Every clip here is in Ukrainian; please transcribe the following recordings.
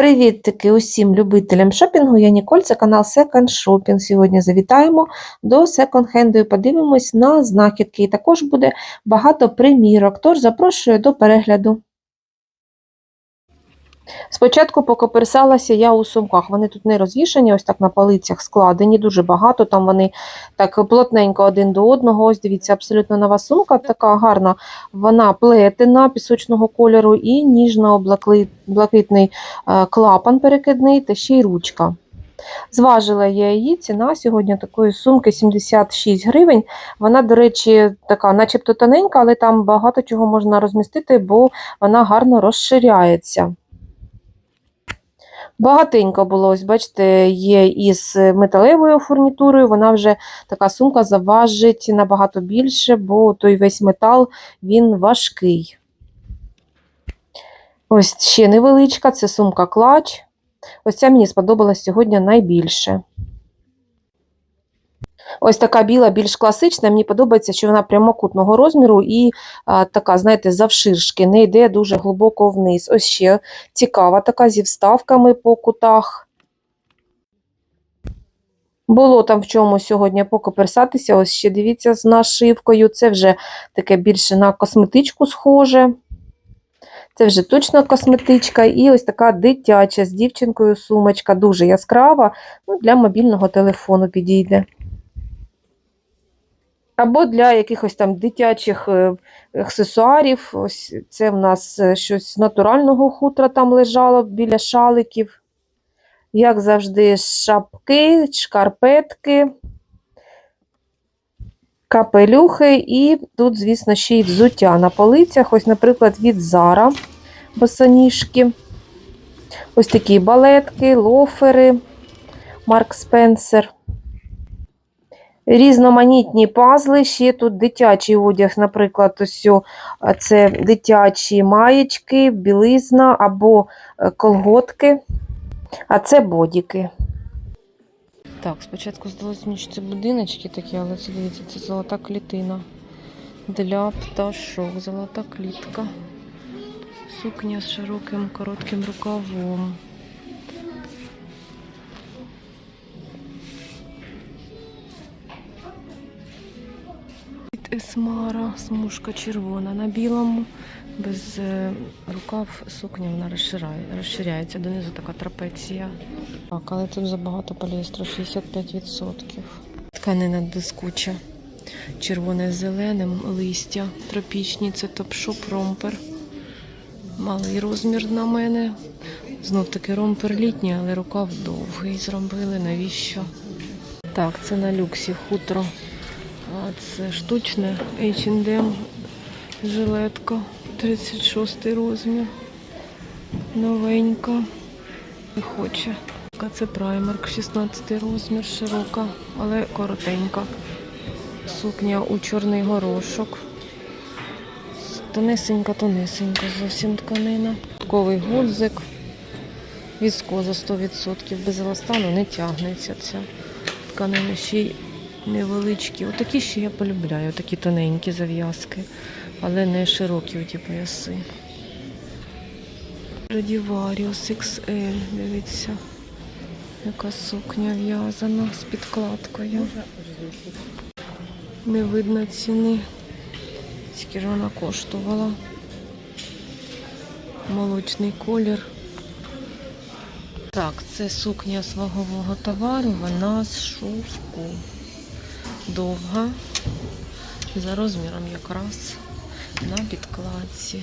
Привіт таки усім любителям шопінгу. Я Ніколь, це канал Second Shopping. Сьогодні завітаємо до секонд-хенду і подивимось на знахідки. І також буде багато примірок, тож запрошую до перегляду. Спочатку покоперсалася я у сумках. Вони тут не розвішані, ось так на полицях складені, дуже багато. Там вони так плотненько один до одного. Ось дивіться, абсолютно нова сумка, така гарна. Вона плетена пісочного кольору і ніжно-блакитний е, клапан перекидний та ще й ручка. Зважила я її, ціна сьогодні такої сумки 76 гривень. Вона, до речі, така, начебто тоненька, але там багато чого можна розмістити, бо вона гарно розширяється. Багатенько було, ось бачите, є із металевою фурнітурою, вона вже така сумка заважить набагато більше, бо той весь метал він важкий. Ось ще невеличка, це сумка клач. Ось ця мені сподобалась сьогодні найбільше. Ось така біла, більш класична. Мені подобається, що вона прямокутного розміру і а, така, знаєте, завширшки, не йде дуже глибоко вниз. Ось ще цікава така зі вставками по кутах. Було там в чому сьогодні покоперсатися. Ось ще дивіться з нашивкою. Це вже таке більше на косметичку схоже. Це вже точно косметичка. І ось така дитяча з дівчинкою сумочка, дуже яскрава, ну, для мобільного телефону підійде. Або для якихось там дитячих е, аксесуарів. Ось це в нас е, щось з натурального хутра там лежало біля шаликів. Як завжди, шапки, шкарпетки, капелюхи, і тут, звісно, ще й взуття на полицях. Ось, наприклад, від Зара босоніжки. Ось такі балетки, лофери, Марк Спенсер. Різноманітні пазли, ще тут дитячий одяг, наприклад, ось це дитячі маєчки, білизна або е, колготки, а це бодіки. Так, спочатку здалося мені, що це будиночки такі, але це дивіться, це золота клітина. Для пташок, золота клітка. Сукня з широким коротким рукавом. Есмара, смужка червона на білому, без е, рукав сукня вона розширяє, розширяється, донизу така трапеція. Так, але тут забагато поліестру, 65%. Тканина блискуча. Червоне з зеленим, листя тропічні, це топ-шоп ромпер. Малий розмір на мене. Знов таки ромпер літній, але рукав довгий зробили. Навіщо? Так, це на люксі хутро. Це штучне H&M жилетка, 36 розмір. Новенька. Не хоче. Це праймерк, 16 розмір, широка, але коротенька. Сукня у чорний горошок. Тонесенька, тонесенька, зовсім тканина. Ковий гудзик. Віскоза 100%. Без еластану не тягнеться ця тканина. Ще й невеличкі. Отакі ще я полюбляю, такі тоненькі зав'язки, але не широкі оті пояси. Радіваріус XL, дивіться, яка сукня в'язана з підкладкою. Не видно ціни. Скільки ж вона коштувала. Молочний колір. Так, це сукня з вагового товару, вона з шовку. Довга. За розміром якраз на підкладці.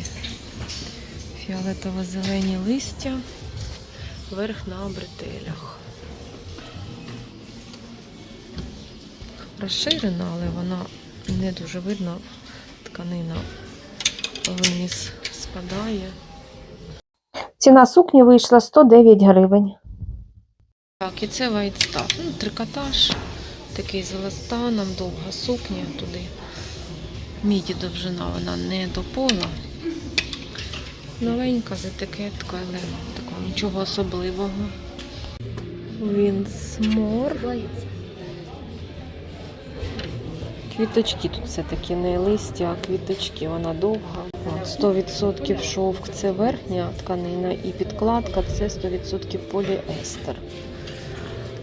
Фіолетово-зелені листя, верх на бретелях. Розширена, але вона не дуже видно. Тканина вниз спадає. Ціна сукні вийшла 109 гривень. Так, і це Stuff. Ну, трикотаж, такий з еластаном, довга сукня туди. Міді довжина, вона не до пола. Новенька з етикеткою, але такого нічого особливого. Вінсмор. квіточки. Тут все-таки не листя, а квіточки. Вона довга. 100% шовк це верхня тканина, і підкладка це 100% поліестер.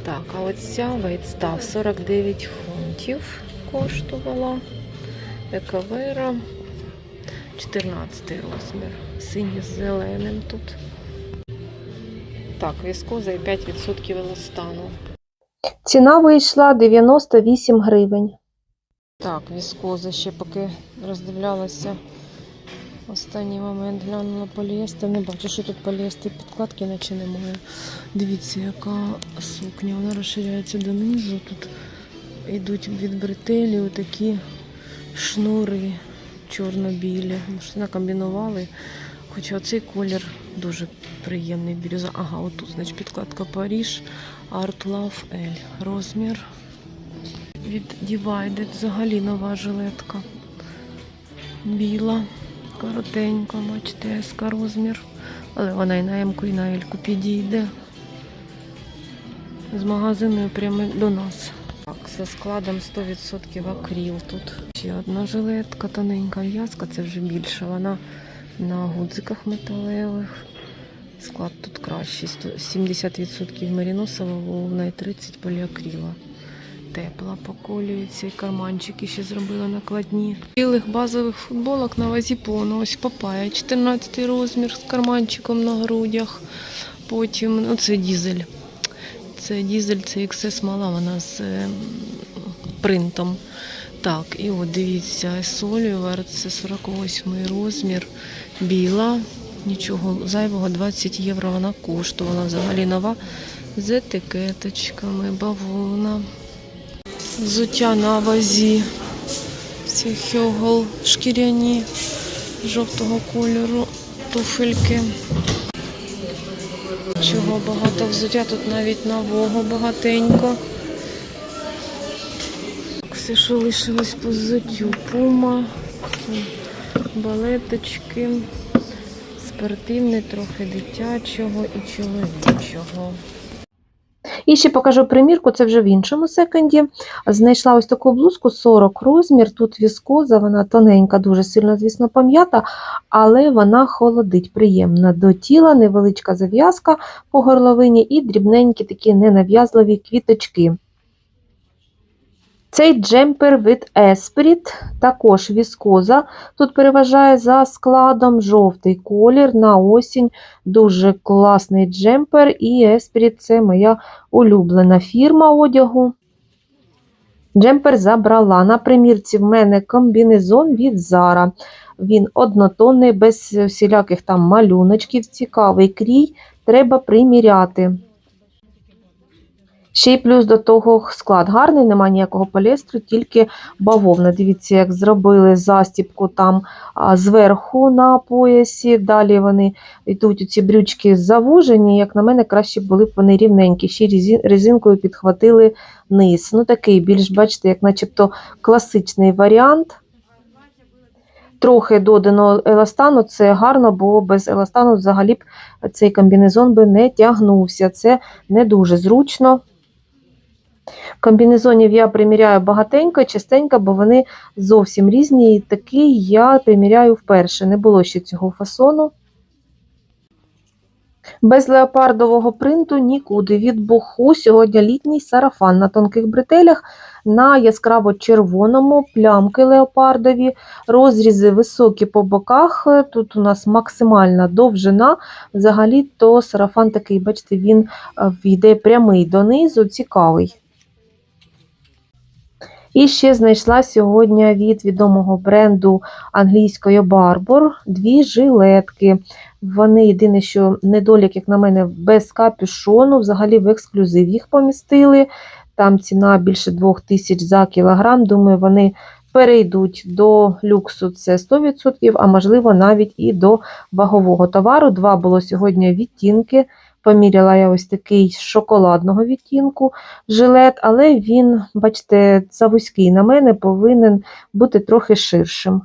Так, а от ця вейтстав 49 фунтів коштувала. Екавера 14 розмір. Синій з зеленим тут. Так, віскоза і 5% еластану. Ціна вийшла 98 гривень. Так, віскоза ще поки роздивлялася. Останній момент глянула поліестер. Не бачу, що тут поліестер підкладки, наче немає. Дивіться, яка сукня. Вона розширяється донизу. Тут йдуть від бретелі такі шнури чорно-білі. Може, накомбінували. Хоча цей колір дуже приємний бірюза. Ага, отут, значить, підкладка Паріж, Art Love L. Розмір від Divided взагалі нова жилетка. Біла, коротенька, бачите, СК розмір. Але вона і на М-ку, і на L-ку підійде. З магазину прямо до нас. Так, за складом 100% акріл тут. Ще одна жилетка, тоненька в'язка, це вже більше. Вона на гудзиках металевих. Склад тут кращий. 70% меріносова вовна і 30 поліакріла. Тепла поколюється і карманчики ще зробила накладні. Білих базових футболок на вазі повно. Ось папая, 14 розмір з карманчиком на грудях. Потім, ну це дізель. Це дізель, це XS мала, вона з е, принтом. Так, і от дивіться, Солівер, це 48 розмір, біла, нічого зайвого, 20 євро вона коштувала. Взагалі нова з етикеточками, бавовна. Взуття на вазі. Ці хьогл шкіряні жовтого кольору туфельки. Чого багато взуття, тут навіть нового багатенько. Все, що лишилось по взуттю. Пума, балеточки, спортивне, трохи дитячого і чоловічого. І ще покажу примірку, це вже в іншому секонді. Знайшла ось таку блузку 40 розмір. Тут віскоза, вона тоненька, дуже сильно, звісно, пам'ята, але вона холодить, приємна до тіла, невеличка зав'язка по горловині і дрібненькі такі ненав'язливі квіточки. Цей джемпер від Esprit, також віскоза. Тут переважає за складом жовтий колір на осінь. Дуже класний джемпер, і Esprit – це моя улюблена фірма одягу. Джемпер забрала. На примірці в мене комбінезон від Zara. Він однотонний, без всіляких там малюночків, цікавий крій, треба приміряти. Ще й плюс до того склад гарний, немає ніякого поліестру, тільки бавовна. Дивіться, як зробили застіпку там зверху на поясі. Далі вони йдуть ці брючки завужені. Як на мене, краще були б вони рівненькі. Ще резинкою підхватили низ. Ну, такий більш, бачите, як начебто класичний варіант. Трохи додано еластану, це гарно, бо без еластану взагалі б цей комбінезон би не тягнувся. Це не дуже зручно. Комбінезонів я приміряю багатенько, частенько, бо вони зовсім різні. І такий я приміряю вперше. Не було ще цього фасону. Без леопардового принту нікуди. Від буху сьогодні літній сарафан на тонких бретелях, на яскраво червоному плямки леопардові, розрізи високі по боках. Тут у нас максимальна довжина. Взагалі, то сарафан такий, бачите, він е, йде прямий донизу, цікавий. І ще знайшла сьогодні від відомого бренду англійської Barbour дві жилетки. Вони єдине, що недолік, як на мене, без капюшону, взагалі в ексклюзив їх помістили. Там ціна більше 2000 за кілограм. Думаю, вони перейдуть до люксу, це 100%, а можливо навіть і до вагового товару. Два було сьогодні відтінки. Поміряла я ось такий шоколадного відтінку жилет, але він, бачите, завузький на мене повинен бути трохи ширшим.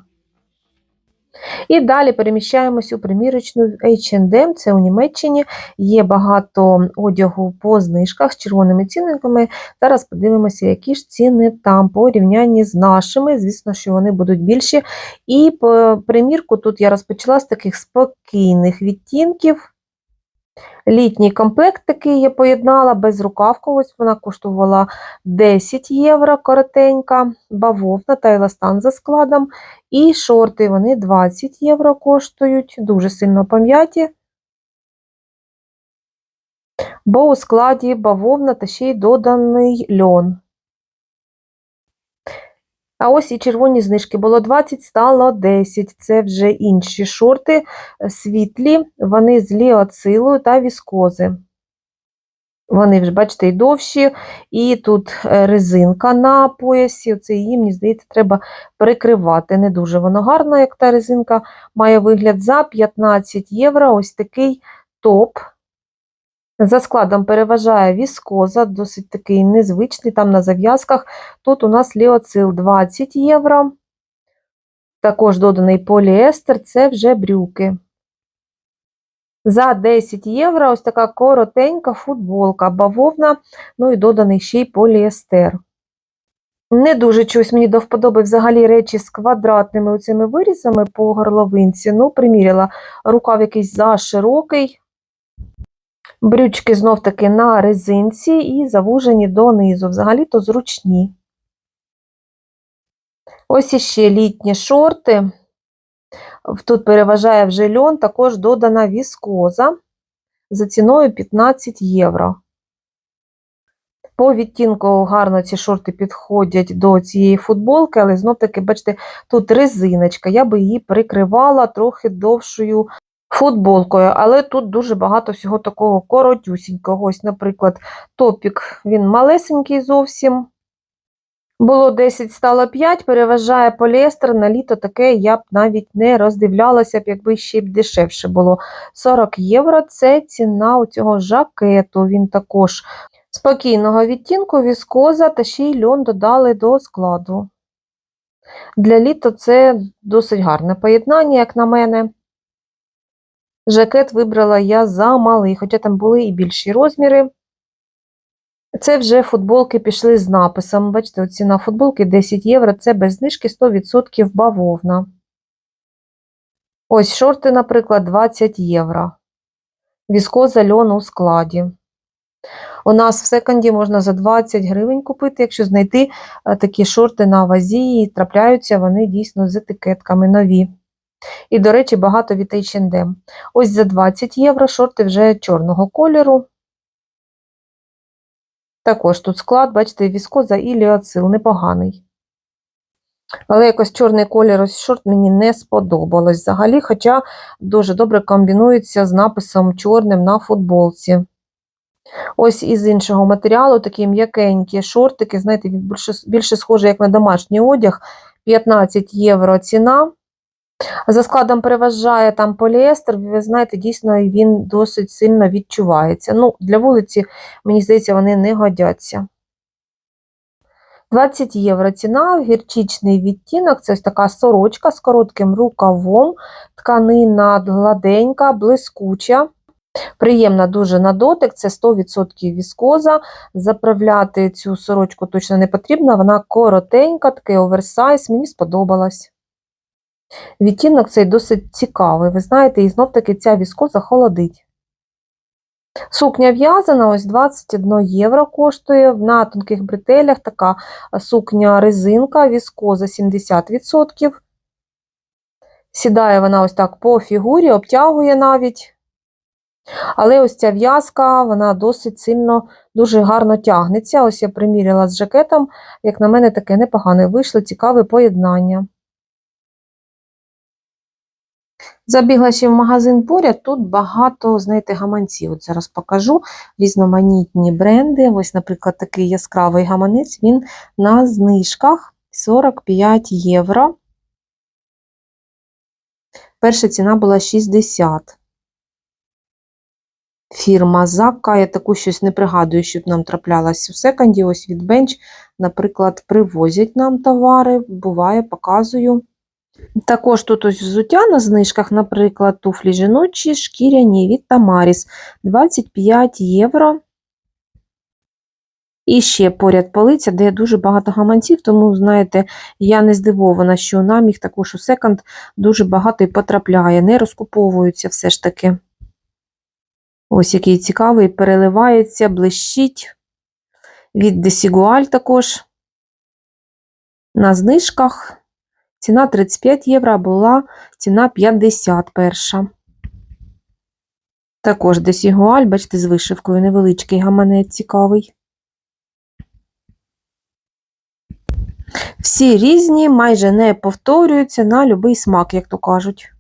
І далі переміщаємось у примірочну H&M, це у Німеччині. Є багато одягу по знижках з червоними цінниками. Зараз подивимося, які ж ціни там по порівнянні з нашими. Звісно, що вони будуть більші. І по примірку тут я розпочала з таких спокійних відтінків. Літній комплект такий я поєднала без рукавку. Ось вона коштувала 10 євро коротенька, бавовна та еластан за складом. І шорти вони 20 євро коштують, дуже сильно пам'яті. Бо у складі бавовна та ще й доданий льон. А ось і червоні знижки було 20, стало 10. Це вже інші шорти е, світлі, вони з ліоцилою та віскози. Вони вже, бачите, і довші, і тут е, резинка на поясі. Оце її, мені здається, треба перекривати. Не дуже воно гарно, як та резинка має вигляд за 15 євро. Ось такий топ. За складом переважає віскоза, досить такий незвичний, там на зав'язках. Тут у нас ліоцил 20 євро. Також доданий поліестер, це вже брюки. За 10 євро ось така коротенька футболка, бавовна, ну і доданий ще й поліестер. Не дуже чогось мені до вподоби взагалі речі з квадратними оцими вирізами по горловинці. Ну, приміряла рукав якийсь заширокий. Брючки знов-таки на резинці і завужені донизу, взагалі-то зручні. Ось іще літні шорти. Тут переважає вже льон, також додана віскоза за ціною 15 євро. По відтінку гарно ці шорти підходять до цієї футболки, але знов-таки, бачите, тут резиночка. Я би її прикривала трохи довшою футболкою, але тут дуже багато всього такого коротюсінького. Ось, наприклад, топік, він малесенький зовсім. Було 10, стало 5, переважає поліестер, на літо таке я б навіть не роздивлялася б, якби ще б дешевше було. 40 євро це ціна у цього жакету, він також спокійного відтінку, віскоза та ще й льон додали до складу. Для літа це досить гарне поєднання, як на мене. Жакет вибрала я за малий, хоча там були і більші розміри. Це вже футболки пішли з написом. Бачите, ціна футболки 10 євро, це без знижки 100% бавовна. Ось шорти, наприклад, 20 євро. Віскоза льон у складі. У нас в секонді можна за 20 гривень купити, якщо знайти е, такі шорти на вазі, і трапляються вони дійсно з етикетками нові. І, до речі, багато від H&M. Ось за 20 євро шорти вже чорного кольору. Також тут склад, бачите, віскоза і ліоцил, непоганий. Але якось чорний колір ось шорт мені не сподобалось взагалі, хоча дуже добре комбінується з написом чорним на футболці. Ось із іншого матеріалу такі м'якенькі шортики, знаєте, він більше, більше схожий, як на домашній одяг. 15 євро ціна. За складом переважає там поліестер, ви знаєте, дійсно він досить сильно відчувається. Ну, Для вулиці, мені здається, вони не годяться. 20 євро ціна, гірчичний відтінок, це ось така сорочка з коротким рукавом, тканина гладенька, блискуча. Приємна дуже на дотик, це 100% віскоза. Заправляти цю сорочку точно не потрібно, вона коротенька, такий оверсайз, мені сподобалась. Відтінок цей досить цікавий, ви знаєте, і знов-таки ця віскоза холодить. Сукня в'язана, ось 21 євро коштує. На тонких бретелях така сукня резинка, віскоза 70%. Сідає вона ось так по фігурі, обтягує навіть. Але ось ця в'язка, вона досить сильно, дуже гарно тягнеться. Ось я приміряла з жакетом, як на мене, таке непогане вийшло, цікаве поєднання. Забігла ще в магазин поряд, тут багато, знаєте, гаманців. От зараз покажу різноманітні бренди. Ось, наприклад, такий яскравий гаманець, він на знижках 45 євро. Перша ціна була 60. Фірма Зака, я таку щось не пригадую, щоб нам траплялась у секонді. Ось від Bench, наприклад, привозять нам товари, буває, показую. Також тут ось взуття на знижках, наприклад, туфлі жіночі, шкіряні від Тамаріс 25 євро. І ще поряд полиця, де дуже багато гаманців, тому, знаєте, я не здивована, що нам їх також у секонд дуже багато і потрапляє, не розкуповуються все ж таки. Ось який цікавий, переливається, блищить. Від Desigual також. На знижках ціна 35 євро, була ціна 50 перша. Також Desigual, бачите, з вишивкою невеличкий гаманець цікавий. Всі різні, майже не повторюються на будь-який смак, як то кажуть.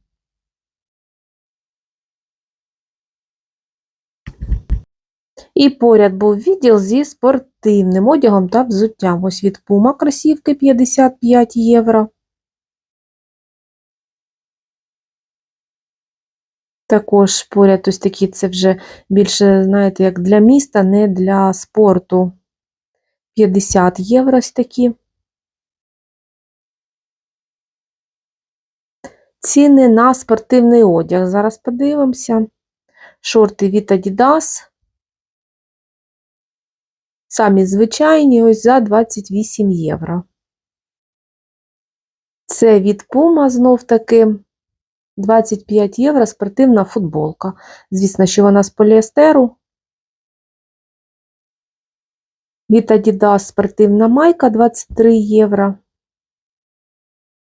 І поряд був відділ зі спортивним одягом та взуттям. Ось від Puma кросівки 55 євро. Також поряд ось такі, це вже більше, знаєте, як для міста, не для спорту. 50 євро ось такі. Ціни на спортивний одяг. Зараз подивимося. Шорти від Adidas. Самі звичайні, ось за 28 євро. Це від Puma знов таки 25 євро спортивна футболка. Звісно, що вона з поліестеру. Від Adidas спортивна майка 23 євро.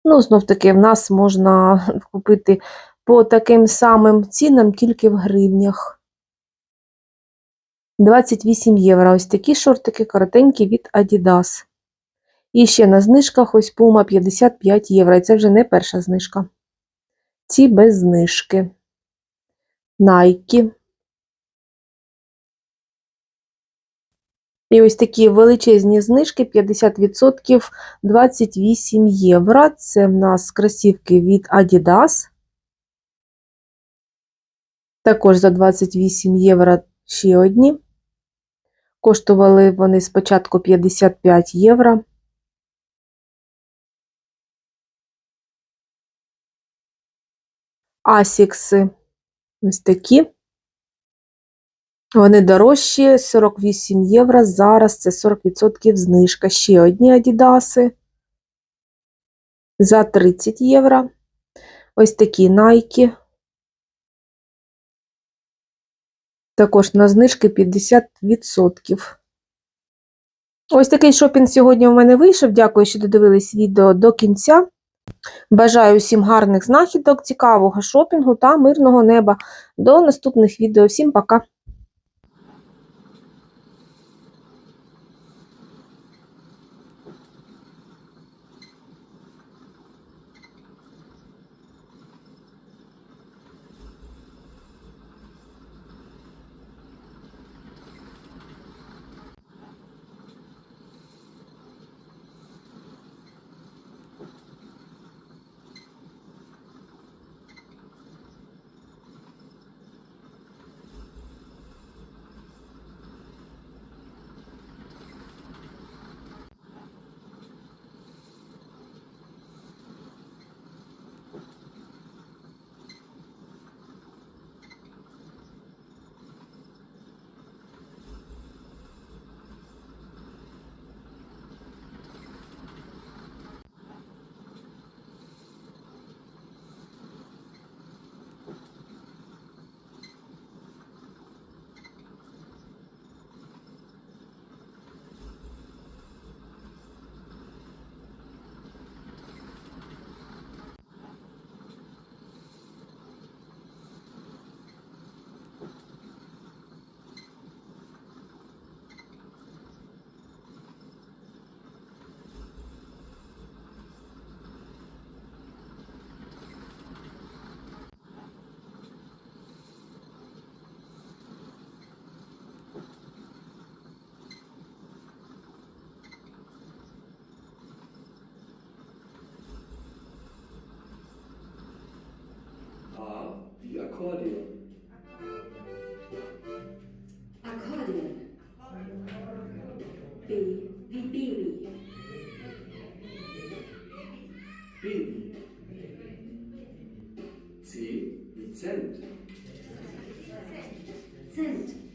Ну, знов таки, в нас можна купити по таким самим цінам, тільки в гривнях. 28 євро. Ось такі шортики коротенькі від Adidas. І ще на знижках ось Puma 55 євро. І це вже не перша знижка. Ці без знижки. Nike. І ось такі величезні знижки 50% 28 євро. Це в нас кросівки від Adidas. Також за 28 євро ще одні. Коштували вони спочатку 55 євро. Асікси ось такі. Вони дорожчі 48 євро. Зараз це 40% знижка. Ще одні Адідаси за 30 євро. Ось такі Nike. Також на знижки 50%. Ось такий шопінг сьогодні у мене вийшов. Дякую, що додивились відео до кінця. Бажаю всім гарних знахідок, цікавого шопінгу та мирного неба. До наступних відео. Всім пока! are the accordion. Accordion. B. The baby. Baby. C. The cent. Cent.